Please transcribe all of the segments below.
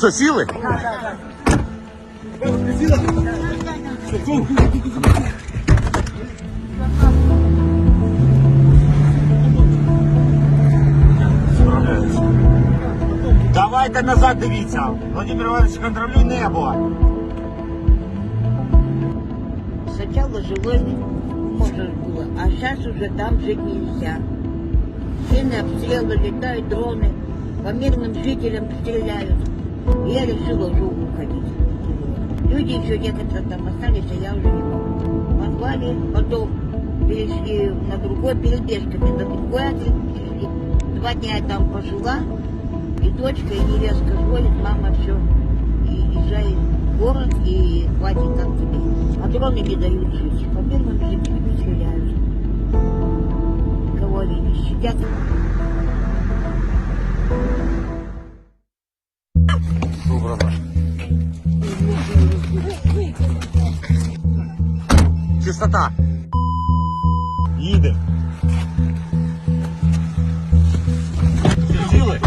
Що, сіли? Справляються. Давайте назад дивіться. Владимир Іванович, контролюй небо. Сначала жилось можно было, а сейчас уже там жить нельзя. Сильные обстрелы, летают дроны, по мирным жителям стреляют. Я решила уже уходить. Люди еще некоторые там остались, а я уже не могу. Позвали, потом перешли на другой, перебежками на другой адрес. Два дня я там пожила, и дочка, и невестка звонит, мама, все, и езжай в город, и хватит там тебе. А дроны не дают жить. По мирным жителям стреляют. Кого они не щадят. Чистота. Їде. Сіли?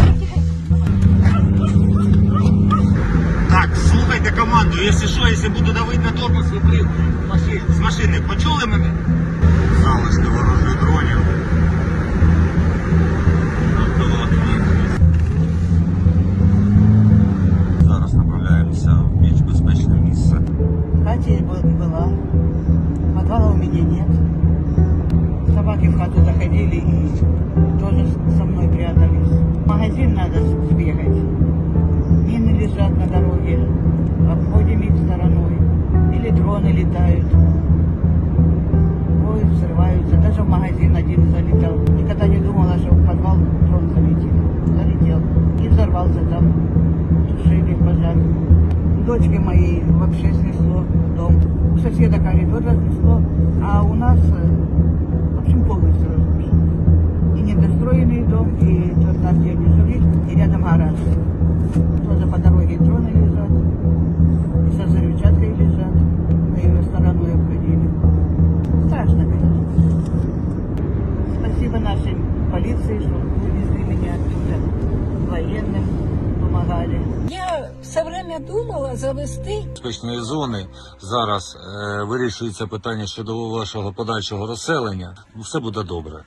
Так, слухайте команду. Якщо що, якщо буду давити на тормоз, ви при машині, з машини почули мене? Залишки ворожих дронів. Зараз направляємося в більш безпечне місце. В хате подвала у меня нет. Собаки в хату заходили и тоже со мной прятались. В магазин надо сбегать. Мины лежат на дороге, обходим их стороной. Или дроны летают. Ой, взрываются. Даже в магазин один залетел. Никогда не думала, что в подвал дрон залетит. Залетел. И взорвался там. Тушили пожар. Дочке моей вообще снесло дом. У соседа коридор разнесло, а у нас, э, в общем, полностью разрушено. И недостроенный дом, и тот там, где они жили, и рядом гараж. Тоже по дороге дроны лежат, и со взрывчаткой лежат. Мы ее стороной обходили. Страшно, конечно. Спасибо нашей полиции, что Я все время думала завести безпечної зони. Зараз е, вирішується питання щодо вашого подальшого розселення. Все буде добре.